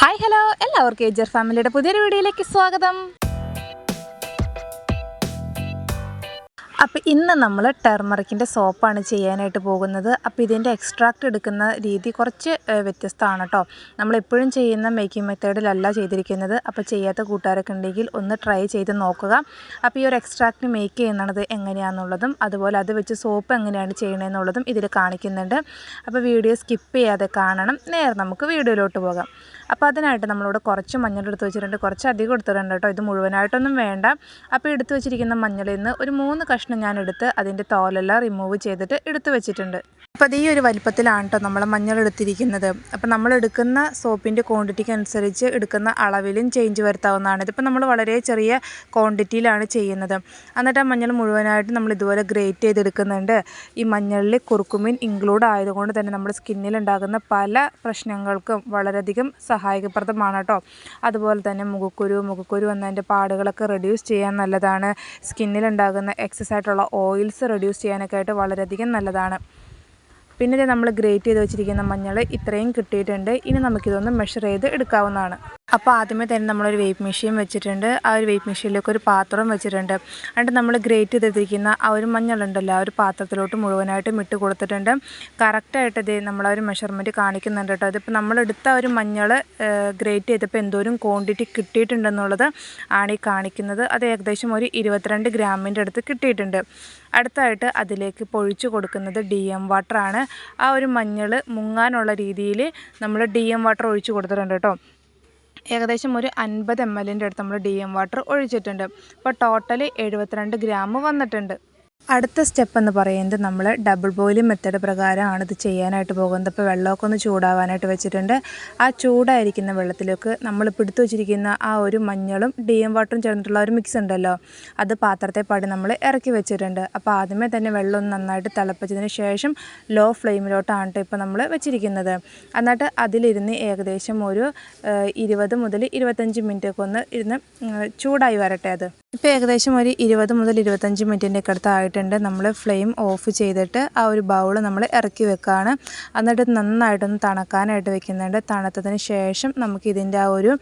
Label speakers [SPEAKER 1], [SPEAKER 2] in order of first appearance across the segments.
[SPEAKER 1] Hi hello എല്ലാവർക്കും ഏജർ ഫാമിലിയുടെ പുതിയൊരു വീഡിയോയിലേക്ക് സ്വാഗതം. അപ്പോൾ ഇന്ന് നമ്മൾ ടെർമറിക്കിന്റെ സോപ്പാണ് ചെയ്യാനായിട്ട് പോകുന്നത്. അപ്പോൾ ഇതിന്റെ എക്സ്ട്രാക്റ്റ് എടുക്കുന്ന രീതി കുറച്ച് വ്യത്യസ്തമാണ് കേട്ടോ നമ്മളെപ്പോഴും ചെയ്യുന്ന മേക്കിംഗ് മെത്തേഡിലല്ല ചെയ്തിരിക്കുന്നത്. അപ്പോൾ ചെയ്യാത്ത കൂട്ടുകാരൊക്കെ ഉണ്ടെങ്കിൽ ഒന്ന് ട്രൈ ചെയ്ത് നോക്കുക. അപ്പോൾ ഈ ഒരു എക്സ്ട്രാക്റ്റ് മേക്ക് ചെയ്യുന്നത് എങ്ങനെയാണെന്നുള്ളതും അതുപോലെ അത് വെച്ച് സോപ്പ് എങ്ങനെയാണ് ചെയ്യണമെന്നുള്ളതും ഇതിൽ കാണിക്കുന്നുണ്ട്. അപ്പോൾ വീഡിയോ സ്കിപ്പ് ചെയ്യാതെ കാണണം. നേരെ നമുക്ക് വീഡിയോയിലോട്ട് പോകാം. അപ്പോൾ അതിനായിട്ട് നമ്മളിവിടെ കുറച്ച് മഞ്ഞൾ എടുത്ത് വെച്ചിട്ടുണ്ട്. കുറച്ച് അധികം എടുത്തിട്ടുണ്ട് കേട്ടോ. ഇത് മുഴുവനായിട്ടൊന്നും വേണ്ട. അപ്പോൾ എടുത്തു വെച്ചിരിക്കുന്ന മഞ്ഞളിൽ നിന്ന് ഒരു മൂന്ന് കഷ്ണം ഞാൻ എടുത്ത് അതിന്റെ തോലെല്ലാം റിമൂവ് ചെയ്തിട്ട് എടുത്തു വെച്ചിട്ടുണ്ട്. അപ്പോൾ അത് ഈ ഒരു വലിപ്പത്തിലാണ് കേട്ടോ നമ്മൾ മഞ്ഞൾ എടുത്തിരിക്കുന്നത്. അപ്പോൾ നമ്മൾ എടുക്കുന്ന സോപ്പിന്റെ ക്വാണ്ടിറ്റിക്ക് അനുസരിച്ച് എടുക്കുന്ന അളവിലും ചേഞ്ച് വരുത്താവുന്നതാണ്. ഇതിപ്പോൾ നമ്മൾ വളരെ ചെറിയ ക്വാണ്ടിറ്റിയിലാണ് ചെയ്യുന്നത്. എന്നിട്ട് ആ മഞ്ഞൾ മുഴുവനായിട്ട് നമ്മൾ ഇതുപോലെ ഗ്രേറ്റ് ചെയ്തെടുക്കുന്നുണ്ട്. ഈ മഞ്ഞളിൽ കുറുക്കുമീൻ ഇൻക്ലൂഡ് ആയതുകൊണ്ട് തന്നെ നമ്മുടെ സ്കിന്നിൽ ഉണ്ടാകുന്ന പല പ്രശ്നങ്ങൾക്കും വളരെയധികം സഹായകപ്രദമാണ് കേട്ടോ അതുപോലെ തന്നെ മുഖക്കുരു മുഖക്കുരു എന്നതിന്റെ പാടുകളൊക്കെ റെഡ്യൂസ് ചെയ്യാൻ നല്ലതാണ്. സ്കിന്നിലുണ്ടാകുന്ന എക്സസ് ആയിട്ടുള്ള ഓയിൽസ് റെഡ്യൂസ് ചെയ്യാനൊക്കെ ആയിട്ട് വളരെയധികം നല്ലതാണ്. പിന്നെ നമ്മൾ ഗ്രേറ്റ് ചെയ്ത് വെച്ചിരിക്കുന്ന മഞ്ഞൾ ഇത്രയും കിട്ടിയിട്ടുണ്ട്. ഇനി നമുക്കിതൊന്ന് മെഷർ ചെയ്ത് എടുക്കാവുന്നതാണ്. അപ്പോൾ ആദ്യമേ തന്നെ നമ്മളൊരു വെയിറ്റ് മെഷീൻ വെച്ചിട്ടുണ്ട്. ആ ഒരു വെയിറ്റ് മെഷീനിലേക്ക് ഒരു പാത്രം വെച്ചിട്ടുണ്ട്. എന്നിട്ട് നമ്മൾ ഗ്രേറ്റ് ചെയ്തിരിക്കുന്ന ആ ഒരു മഞ്ഞളുണ്ടല്ലോ ആ ഒരു പാത്രത്തിലോട്ട് മുഴുവനായിട്ടും ഇട്ട് കൊടുത്തിട്ടുണ്ട്. കറക്റ്റായിട്ട് ഇത് നമ്മൾ ആ ഒരു മെഷർമെന്റ് കാണിക്കുന്നുണ്ട് കേട്ടോ. അതിപ്പോൾ നമ്മളെടുത്ത ഒരു മഞ്ഞൾ ഗ്രേറ്റ് ചെയ്തപ്പോൾ എന്തോരം ക്വാണ്ടിറ്റി കിട്ടിയിട്ടുണ്ടെന്നുള്ളത് ആണ് ഈ കാണിക്കുന്നത്. അത് ഏകദേശം ഒരു ഇരുപത്തിരണ്ട് ഗ്രാമിന്റെ അടുത്ത് കിട്ടിയിട്ടുണ്ട്. അടുത്തായിട്ട് അതിലേക്ക് പൊഴിച്ചു കൊടുക്കുന്നത് ഡി എം വാട്ടറാണ് ആ ഒരു മഞ്ഞൾ മുങ്ങാനുള്ള രീതിയിൽ നമ്മൾ ഡി എം വാട്ടർ ഒഴിച്ചു കൊടുത്തിട്ടുണ്ട് കേട്ടോ. ഏകദേശം ഒരു അൻപത് എം എല്ലിന്റെ അടുത്ത് നമ്മൾ ഡി എം വാട്ടർ ഒഴിച്ചിട്ടുണ്ട്. അപ്പോൾ ടോട്ടൽ എഴുപത്തിരണ്ട് ഗ്രാം വന്നിട്ടുണ്ട്. അടുത്ത സ്റ്റെപ്പ് എന്ന് പറയുന്നത് നമ്മൾ ഡബിൾ ബോയിലിംഗ് മെത്തേഡ് പ്രകാരമാണ് ഇത് ചെയ്യാനായിട്ട് പോകുന്നത്. അപ്പോൾ വെള്ളമൊക്കെ ഒന്ന് ചൂടാവാനായിട്ട് വെച്ചിട്ടുണ്ട്. ആ ചൂടായിരിക്കുന്ന വെള്ളത്തിലേക്ക് നമ്മൾ പിടുത്തു വെച്ചിരിക്കുന്ന ആ ഒരു മഞ്ഞളും ഡി എം വാട്ടറും ചേർന്നിട്ടുള്ള ഒരു മിക്സ് ഉണ്ടല്ലോ. അത് പാത്രത്തെ പാടി നമ്മൾ ഇറക്കി വെച്ചിട്ടുണ്ട്. അപ്പോൾ ആദ്യമേ തന്നെ വെള്ളം ഒന്ന് നന്നായിട്ട് തിളപ്പിച്ചതിന് ശേഷം ലോ ഫ്ലെയിമിലോട്ടാണ് ഇപ്പോൾ നമ്മൾ വെച്ചിരിക്കുന്നത്. എന്നിട്ട് അതിലിരുന്ന് ഏകദേശം ഒരു ഇരുപത് മുതൽ ഇരുപത്തഞ്ച് മിനിറ്റൊക്കെ ഒന്ന് ഇരുന്ന് ചൂടായി വരട്ടെ അത്. ഇപ്പോൾ ഏകദേശം ഒരു ഇരുപത് മുതൽ ഇരുപത്തഞ്ച് മിനിറ്റിന്റെ ഒക്കെ അടുത്ത് ആയിട്ടുണ്ട്. നമ്മൾ ഫ്ലെയിം ഓഫ് ചെയ്തിട്ട് ആ ഒരു ബൗൾ നമ്മൾ ഇറക്കി വെക്കുകയാണ് എന്നിട്ട് നന്നായിട്ടൊന്ന് തണുക്കാനായിട്ട് വെക്കുന്നുണ്ട്. തണുത്തതിന് ശേഷം നമുക്ക് ഇതിന്റെ ആ ഒരു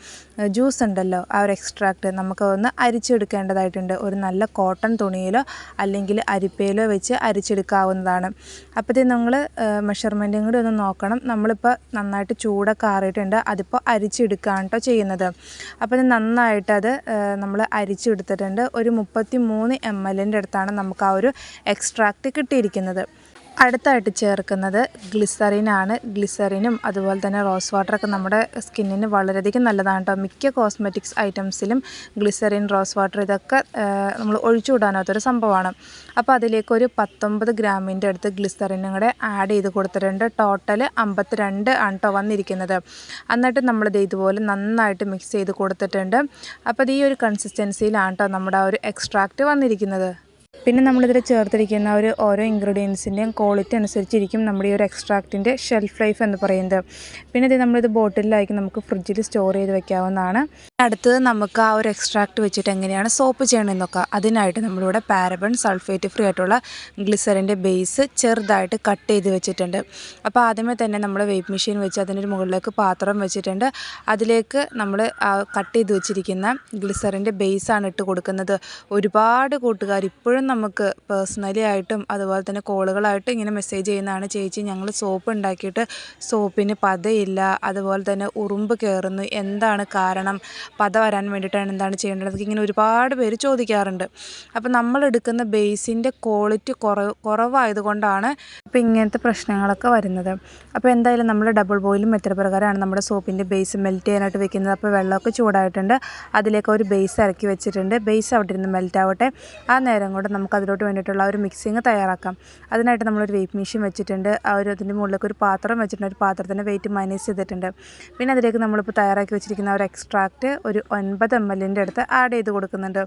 [SPEAKER 1] ജ്യൂസ് ഉണ്ടല്ലോ ആ ഒരു എക്സ്ട്രാക്റ്റ് നമുക്ക് ഒന്ന് അരിച്ചെടുക്കേണ്ടതായിട്ടുണ്ട്. ഒരു നല്ല കോട്ടൺ തുണിയിലോ അല്ലെങ്കിൽ അരിപ്പയിലോ വെച്ച് അരിച്ചെടുക്കാവുന്നതാണ്. അപ്പോഴത്തേ നിങ്ങൾ മെഷർമെന്റും കൂടി ഒന്ന് നോക്കണം. നമ്മളിപ്പോൾ നന്നായിട്ട് ചൂടൊക്കെ ആറിയിട്ടുണ്ട്. അതിപ്പോൾ അരിച്ചെടുക്കുകയാണ് കേട്ടോ ചെയ്യുന്നത്. അപ്പോൾ നന്നായിട്ട് അത് നമ്മൾ അരിച്ചെടുത്തിട്ടുണ്ട് ഒരു മുപ്പത്തി മൂന്ന് എം എല്ലിന്റെ അടുത്താണ് നമുക്ക് ആ ഒരു എക്സ്ട്രാക്റ്റ് കിട്ടിയിരിക്കുന്നത്. അടുത്തായിട്ട് ചേർക്കുന്നത് ഗ്ലിസറിനാണ്. ഗ്ലിസറിനും അതുപോലെ തന്നെ റോസ് വാട്ടറൊക്കെ നമ്മുടെ സ്കിന്നിന് വളരെയധികം നല്ലതാണ് കേട്ടോ. മിക്ക കോസ്മെറ്റിക്സ് ഐറ്റംസിലും ഗ്ലിസറിൻ റോസ് വാട്ടർ ഇതൊക്കെ നമ്മൾ ഒഴിച്ചു വിടാനാത്തൊരു സംഭവമാണ്. അപ്പോൾ അതിലേക്ക് ഒരു പത്തൊമ്പത് ഗ്രാമിന്റെ അടുത്ത് ഗ്ലിസറിനും കൂടെ ആഡ് ചെയ്ത് കൊടുത്തിട്ടുണ്ട്. ടോട്ടൽ അമ്പത്തിരണ്ട് ആണ് കേട്ടോ വന്നിരിക്കുന്നത്. എന്നിട്ട് നമ്മളിത് ഇതുപോലെ നന്നായിട്ട് മിക്സ് ചെയ്ത് കൊടുത്തിട്ടുണ്ട്. അപ്പോൾ ഇത് ഈ ഒരു കൺസിസ്റ്റൻസിയിലാണ് കേട്ടോ നമ്മുടെ ആ ഒരു എക്സ്ട്രാക്റ്റ് വന്നിരിക്കുന്നത്. പിന്നെ നമ്മളിതിൽ ചേർത്തിരിക്കുന്ന ഒരു ഓരോ ഇൻഗ്രീഡിയൻസിന്റെയും ക്വാളിറ്റി അനുസരിച്ചിരിക്കും നമ്മുടെ ഈ ഒരു എക്സ്ട്രാക്റ്റിന്റെ ഷെൽഫ് ലൈഫ് എന്ന് പറയുന്നത്. പിന്നെ ഇത് നമ്മളിത് ബോട്ടിലായിരിക്കും നമുക്ക് ഫ്രിഡ്ജിൽ സ്റ്റോർ ചെയ്ത് വെക്കാവുന്നതാണ്. അടുത്തത് നമുക്ക് ആ ഒരു എക്സ്ട്രാക്ട് വെച്ചിട്ട് എങ്ങനെയാണ് സോപ്പ് ചെയ്യണമെന്നൊക്കെ. നോക്കാം അതിനായിട്ട് നമ്മളിവിടെ പാരബൺ സൾഫേറ്റ് ഫ്രീ ആയിട്ടുള്ള ഗ്ലിസറിന്റെ ബേസ് ചെറുതായിട്ട് കട്ട് ചെയ്ത് വെച്ചിട്ടുണ്ട്. അപ്പോൾ ആദ്യമേ തന്നെ നമ്മൾ വെയ്പ്പ് മെഷീൻ വെച്ച് അതിന്റെ മുകളിലേക്ക് പാത്രം വെച്ചിട്ടുണ്ട്. അതിലേക്ക് നമ്മൾ കട്ട് ചെയ്ത് വെച്ചിരിക്കുന്ന ഗ്ലിസറിന്റെ ബേസാണ് ഇട്ട് കൊടുക്കുന്നത്. ഒരുപാട് കൂട്ടുകാർ ഇപ്പോഴും നമുക്ക് പേഴ്സണലി ആയിട്ടും അതുപോലെ തന്നെ കോളുകളായിട്ടും ഇങ്ങനെ മെസ്സേജ് ചെയ്യുന്നതാണ് ചേച്ചി ഞങ്ങൾ സോപ്പ് ഉണ്ടാക്കിയിട്ട് സോപ്പിന് പതയില്ല അതുപോലെ തന്നെ ഉറുമ്പ് കയറുന്നു എന്താണ് കാരണം? പത വരാൻ വേണ്ടിയിട്ടാണ് എന്താണ് ചെയ്യേണ്ടത് ഇങ്ങനെ ഒരുപാട് പേര് ചോദിക്കാറുണ്ട്. അപ്പം നമ്മൾ എടുക്കുന്ന ബേസിന്റെ ക്വാളിറ്റി കുറവ് കുറവായതുകൊണ്ടാണ് ഇപ്പം ഇങ്ങനത്തെ പ്രശ്നങ്ങളൊക്കെ വരുന്നത്. അപ്പോൾ എന്തായാലും നമ്മൾ ഡബിൾ ബോയിലും എത്ര പ്രകാരമാണ് നമ്മുടെ സോപ്പിന്റെ ബേസ് മെൽറ്റ് ചെയ്യാനായിട്ട് വെക്കുന്നത്. അപ്പോൾ വെള്ളമൊക്കെ ചൂടായിട്ടുണ്ട്. അതിലേക്ക് ഒരു ബേസ് ഇറക്കി വെച്ചിട്ടുണ്ട്. ബേസ് അവിടെ ഇരുന്ന് മെൽറ്റ് ആവട്ടെ. ആ നേരം കൊണ്ട് നമുക്ക് അതിലോട്ട് വേണ്ടിയിട്ടുള്ള ഒരു മിക്സിങ് തയ്യാറാക്കാം. അതിനായിട്ട് നമ്മളൊരു വെയ്റ്റ് മെഷീൻ വെച്ചിട്ടുണ്ട്. ആ ഒരു അതിന്റെ മുകളിലേക്ക് ഒരു പാത്രം വെച്ചിട്ടുണ്ട്. ഒരു പാത്രത്തിന്റെ വെയിറ്റ് മൈനസ് ചെയ്തിട്ടുണ്ട്. പിന്നെ അതിലേക്ക് നമ്മളിപ്പോൾ തയ്യാറാക്കി വെച്ചിരിക്കുന്ന ഒരു എക്സ്ട്രാക്റ്റ് ഒരു ഒൻപത് എം എല്ലിന്റെ അടുത്ത് ആഡ് ചെയ്ത് കൊടുക്കുന്നുണ്ട്.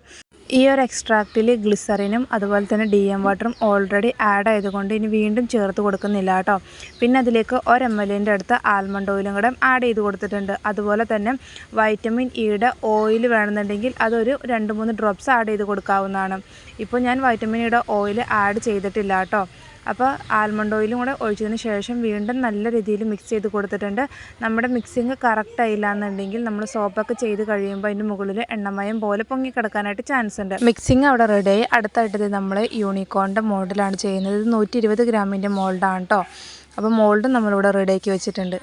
[SPEAKER 1] ഈ ഒരു എക്സ്ട്രാക്റ്റിൽ ഗ്ലിസറിനും അതുപോലെ തന്നെ ഡി എം വാട്ടറും ഓൾറെഡി ആഡ് ആയതുകൊണ്ട് ഇനി വീണ്ടും ചേർത്ത് കൊടുക്കുന്നില്ല കേട്ടോ പിന്നെ അതിലേക്ക് ഒരു എം എല്ലിന്റെ അടുത്ത് ആൽമണ്ട് ഓയിലും കൂടെ ആഡ് ചെയ്ത് കൊടുത്തിട്ടുണ്ട്. അതുപോലെ തന്നെ വൈറ്റമിൻ ഇയുടെ ഓയിൽ വേണമെന്നുണ്ടെങ്കിൽ അതൊരു രണ്ട് മൂന്ന് ഡ്രോപ്സ് ആഡ് ചെയ്ത് കൊടുക്കാവുന്നതാണ്. ഇപ്പോൾ ഞാൻ വൈറ്റമിൻ ഇയുടെ ഓയിൽ ആഡ് ചെയ്തിട്ടില്ല കേട്ടോ അപ്പോൾ ആൽമണ്ട് ഓയിലും കൂടെ ഒഴിച്ചതിന് ശേഷം വീണ്ടും നല്ല രീതിയിൽ മിക്സ് ചെയ്ത് കൊടുത്തിട്ടുണ്ട്. നമ്മുടെ മിക്സിങ് കറക്റ്റ് ആയില്ല എന്നുണ്ടെങ്കിൽ നമ്മൾ സോപ്പൊക്കെ ചെയ്ത് കഴിയുമ്പോൾ അതിന്റെ മുകളിൽ എണ്ണമയം പോലെ പൊങ്ങി കിടക്കാനായിട്ട് ചാൻസ് ഉണ്ട്. മിക്സിങ് അവിടെ റെഡിയായി അടുത്തായിട്ട് നമ്മൾ യൂണിക്കോണിന്റെ മോൾഡിലാണ് ചെയ്യുന്നത്. ഇത് നൂറ്റി ഇരുപത് ഗ്രാമിന്റെ മോൾഡാണ് കേട്ടോ അപ്പോൾ മോൾഡ് നമ്മളിവിടെ റെഡിയാക്കി വെച്ചിട്ടുണ്ട്.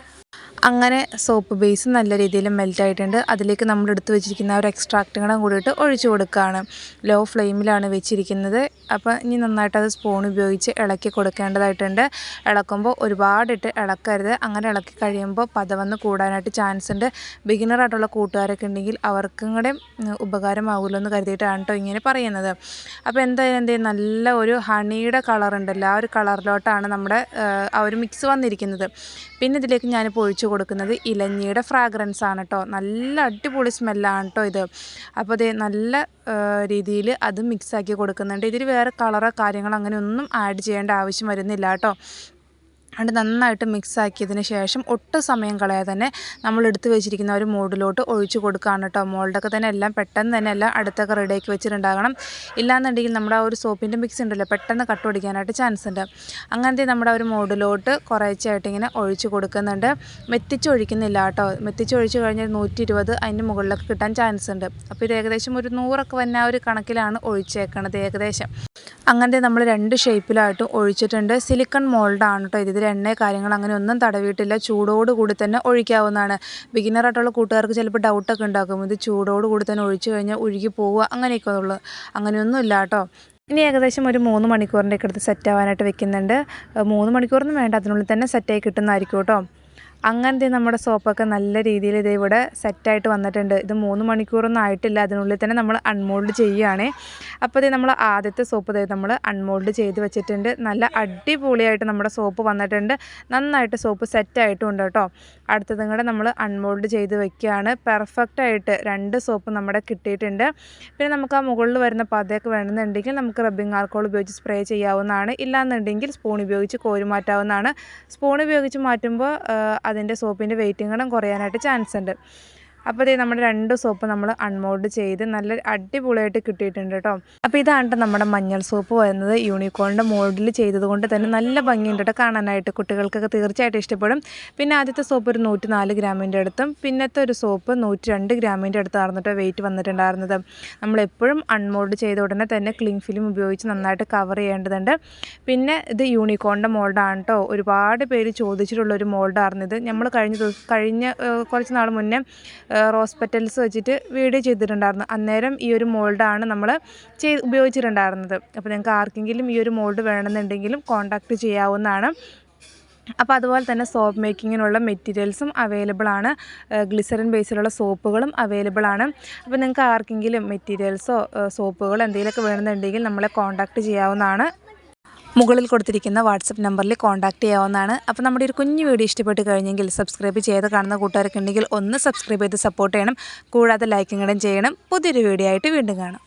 [SPEAKER 1] അങ്ങനെ സോപ്പ് ബേസ് നല്ല രീതിയിൽ മെൽറ്റ് ആയിട്ടുണ്ട്. അതിലേക്ക് നമ്മൾ എടുത്തു വെച്ചിരിക്കുന്ന ഒരു എക്സ്ട്രാക്റ്റുകളും കൂടെ കൂടിയിട്ട് ഒഴിച്ചു കൊടുക്കുകയാണ്. ലോ ഫ്ലെയിമിലാണ് വെച്ചിരിക്കുന്നത്. അപ്പോൾ ഇനി നന്നായിട്ട് അത് സ്പൂൺ ഉപയോഗിച്ച് ഇളക്കി കൊടുക്കേണ്ടതായിട്ടുണ്ട്. ഇളക്കുമ്പോൾ ഒരുപാടിട്ട് ഇളക്കരുത്. അങ്ങനെ ഇളക്കി കഴിയുമ്പോൾ പതവന്ന് കൂടാനായിട്ട് ചാൻസ് ഉണ്ട്. ബിഗിനറായിട്ടുള്ള കൂട്ടുകാരൊക്കെ ഉണ്ടെങ്കിൽ അവർക്കും കൂടെ ഉപകാരമാകുമല്ലോ എന്ന് കരുതിയിട്ടാണ് കേട്ടോ ഇങ്ങനെ പറയുന്നത്. അപ്പോൾ എന്തായാലും എന്ത് നല്ല ഒരു ഹണിയുടെ കളറുണ്ടല്ലോ ആ ഒരു കളറിലോട്ടാണ് നമ്മുടെ ആ ഒരു മിക്സ് വന്നിരിക്കുന്നത്. പിന്നെ ഇതിലേക്ക് ഞാനിപ്പോൾ ഒഴിച്ചു കൊടുക്കുന്നത് ഇലഞ്ഞിയുടെ ഫ്രാഗ്രൻസ് ആണ് കേട്ടോ നല്ല അടിപൊളി സ്മെല്ലാണ് കേട്ടോ ഇത്. അപ്പോൾ ഇത് നല്ല രീതിയിൽ അത് മിക്സാക്കി കൊടുക്കുന്നുണ്ട്. ഇതിൽ വേറെ കളറോ കാര്യങ്ങളോ അങ്ങനെ ഒന്നും ആഡ് ചെയ്യേണ്ട ആവശ്യം വരുന്നില്ല കേട്ടോ അത് നന്നായിട്ട് മിക്സ് ആക്കിയതിന് ശേഷം ഒട്ടും സമയം കളയാതെ തന്നെ നമ്മൾ എടുത്തു വെച്ചിരിക്കുന്ന ഒരു മോഡിലോട്ട് ഒഴിച്ചു കൊടുക്കുകയാണ് കേട്ടോ. മോൾഡൊക്കെ തന്നെ എല്ലാം പെട്ടെന്ന് തന്നെ എല്ലാം അടുത്തൊക്കെ റെഡിയാക്കി വെച്ചിട്ടുണ്ടാകണം. ഇല്ലാന്നുണ്ടെങ്കിൽ നമ്മുടെ ആ ഒരു സോപ്പിന്റെ മിക്സ് ഉണ്ടല്ലോ പെട്ടെന്ന് കട്ട് പിടിക്കാനായിട്ട് ചാൻസ് ഉണ്ട്. അങ്ങനത്തെ നമ്മുടെ ഒരു മോഡിലോട്ട് കുറേച്ചായിട്ട് ഇങ്ങനെ ഒഴിച്ചു കൊടുക്കുന്നുണ്ട്. മെത്തിച്ചൊഴിക്കുന്നില്ല കേട്ടോ. മെത്തിച്ച് ഒഴിച്ച് കഴിഞ്ഞാൽ നൂറ്റി ഇരുപത് അതിന്റെ മുകളിലൊക്കെ കിട്ടാൻ ചാൻസ് ഉണ്ട്. അപ്പോൾ ഇത് ഏകദേശം ഒരു നൂറൊക്കെ വന്ന ആ ഒരു കണക്കിലാണ് ഒഴിച്ചേക്കണത് ഏകദേശം. അങ്ങനത്തെ നമ്മൾ രണ്ട് ഷേപ്പിലായിട്ട് ഒഴിച്ചിട്ടുണ്ട്. സിലിക്കൺ മോൾഡാണ് കേട്ടോ ഇതിൽ എണ്ണ കാര്യങ്ങൾ അങ്ങനെ ഒന്നും തടവിയിട്ടില്ല. ചൂടോട് കൂടി തന്നെ ഒഴിക്കാവുന്നതാണ്. ബിഗിനറായിട്ടുള്ള കൂട്ടുകാർക്ക് ചിലപ്പോൾ ഡൗട്ടൊക്കെ ഉണ്ടാക്കും. ഇത് ചൂടോട് കൂടി തന്നെ ഒഴിച്ചു കഴിഞ്ഞാൽ ഒഴുകി പോവുക അങ്ങനെയൊക്കെ ഉള്ളു. അങ്ങനെയൊന്നും ഇല്ല കേട്ടോ ഇനി ഏകദേശം ഒരു മൂന്ന് മണിക്കൂറിന്റെ ഒക്കെ അടുത്ത് സെറ്റ് ആവാനായിട്ട് വെക്കുന്നുണ്ട്. മൂന്ന് മണിക്കൂറൊന്നും വേണ്ട. അതിനുള്ളിൽ തന്നെ സെറ്റായി കിട്ടുന്നതായിരിക്കും കേട്ടോ അങ്ങനത്തെ നമ്മുടെ സോപ്പൊക്കെ നല്ല രീതിയിൽ ഇത് ഇവിടെ സെറ്റായിട്ട് വന്നിട്ടുണ്ട്. ഇത് മൂന്ന് മണിക്കൂറൊന്നും ആയിട്ടില്ല. അതിനുള്ളിൽ തന്നെ നമ്മൾ അൺമോൾഡ് ചെയ്യുകയാണ്. അപ്പോൾ ഇത് നമ്മൾ ആദ്യത്തെ സോപ്പ് ഇത് നമ്മൾ അൺമോൾഡ് ചെയ്ത് വെച്ചിട്ടുണ്ട്. നല്ല അടിപൊളിയായിട്ട് നമ്മുടെ സോപ്പ് വന്നിട്ടുണ്ട്. നന്നായിട്ട് സോപ്പ് സെറ്റായിട്ടുണ്ട് കേട്ടോ. അടുത്തതും കൂടെ നമ്മൾ അൺമോൾഡ് ചെയ്ത് വെക്കുകയാണ്. പെർഫെക്റ്റായിട്ട് രണ്ട് സോപ്പ് നമ്മുടെ കിട്ടിയിട്ടുണ്ട്. പിന്നെ നമുക്ക് ആ മുകളിൽ വരുന്ന പതയൊക്കെ വേണമെന്നുണ്ടെങ്കിൽ നമുക്ക് റബ്ബിംഗ് ആൽക്കോൾ ഉപയോഗിച്ച് സ്പ്രേ ചെയ്യാവുന്നതാണ്. ഇല്ലാന്നുണ്ടെങ്കിൽ സ്പൂൺ ഉപയോഗിച്ച് കോരി മാറ്റാവുന്നതാണ്. സ്പൂൺ ഉപയോഗിച്ച് മാറ്റുമ്പോൾ അതിന്റെ സോപ്പിന്റെ വെയിറ്റും കൂടെ കുറയാനായിട്ട് ചാൻസ് ഉണ്ട്. അപ്പോൾ ഇത് നമ്മുടെ രണ്ട് സോപ്പ് നമ്മൾ അൺമോൾഡ് ചെയ്ത് നല്ല അടിപൊളിയായിട്ട് കിട്ടിയിട്ടുണ്ട് കേട്ടോ അപ്പോൾ ഇതാണ് നമ്മുടെ മഞ്ഞൾ സോപ്പ് വരുന്നത്. യൂണിക്കോണിന്റെ മോൾഡിൽ ചെയ്തതുകൊണ്ട് തന്നെ നല്ല ഭംഗിയുണ്ട് കേട്ടോ കാണാനായിട്ട്. കുട്ടികൾക്കൊക്കെ തീർച്ചയായിട്ടും ഇഷ്ടപ്പെടും. പിന്നെ ആദ്യത്തെ സോപ്പ് ഒരു നൂറ്റി നാല് ഗ്രാമിന്റെ അടുത്തും പിന്നത്തെ ഒരു സോപ്പ് നൂറ്റി രണ്ട് ഗ്രാമിന്റെ അടുത്തായിരുന്നു കേട്ടോ വെയിറ്റ് വന്നിട്ടുണ്ടായിരുന്നത്. നമ്മളെപ്പോഴും അൺമോൾഡ് ചെയ്ത ഉടനെ തന്നെ ക്ലിങ് ഫിലിം ഉപയോഗിച്ച് നന്നായിട്ട് കവർ ചെയ്യേണ്ടതുണ്ട്. പിന്നെ ഇത് യൂണിക്കോണിന്റെ മോൾഡാണ് കേട്ടോ ഒരുപാട് പേര് ചോദിച്ചിട്ടുള്ളൊരു മോൾഡായിരുന്നു ഇത്. നമ്മൾ കഴിഞ്ഞ ദിവസം കഴിഞ്ഞ കുറച്ച് നാൾ മുന്നേ റോസ് പെറ്റൽസ് വെച്ചിട്ട് വീഡിയോ ചെയ്തിട്ടുണ്ടായിരുന്നു. അന്നേരം ഈ ഒരു മോൾഡാണ് നമ്മൾ ചെയ്ത് ഉപയോഗിച്ചിട്ടുണ്ടായിരുന്നത്. അപ്പോൾ നിങ്ങൾക്ക് ആർക്കെങ്കിലും ഈ ഒരു മോൾഡ് വേണമെന്നുണ്ടെങ്കിലും കോൺടാക്റ്റ് ചെയ്യാവുന്നതാണ്. അപ്പോൾ അതുപോലെ തന്നെ സോപ്പ് മേക്കിങ്ങിനുള്ള മെറ്റീരിയൽസും അവൈലബിൾ ആണ്. ഗ്ലിസറിൻ ബേസിലുള്ള സോപ്പുകളും അവൈലബിൾ ആണ്. അപ്പോൾ നിങ്ങൾക്ക് ആർക്കെങ്കിലും മെറ്റീരിയൽസോ സോപ്പുകളോ എന്തെങ്കിലുമൊക്കെ വേണമെന്നുണ്ടെങ്കിൽ നമ്മളെ കോൺടാക്റ്റ് ചെയ്യാവുന്നതാണ്. മുകളിൽ കൊടുത്തിരിക്കുന്ന വാട്സപ്പ് നമ്പറിൽ കോൺടാക്റ്റ് ചെയ്യാവുന്നതാണ്. അപ്പോൾ നമ്മുടെ ഒരു കുഞ്ഞു വീഡിയോ ഇഷ്ടപ്പെട്ട് കഴിഞ്ഞെങ്കിൽ സബ്സ്ക്രൈബ് ചെയ്ത് കാണുന്ന കൂട്ടുകാരൊക്കെ ഉണ്ടെങ്കിൽ ഒന്ന് സബ്സ്ക്രൈബ് ചെയ്ത് സപ്പോർട്ട് ചെയ്യണം. കൂടാതെ ലൈക്കും കൂടെ ചെയ്യണം. പുതിയൊരു വീഡിയോ ആയിട്ട് വീണ്ടും കാണാം.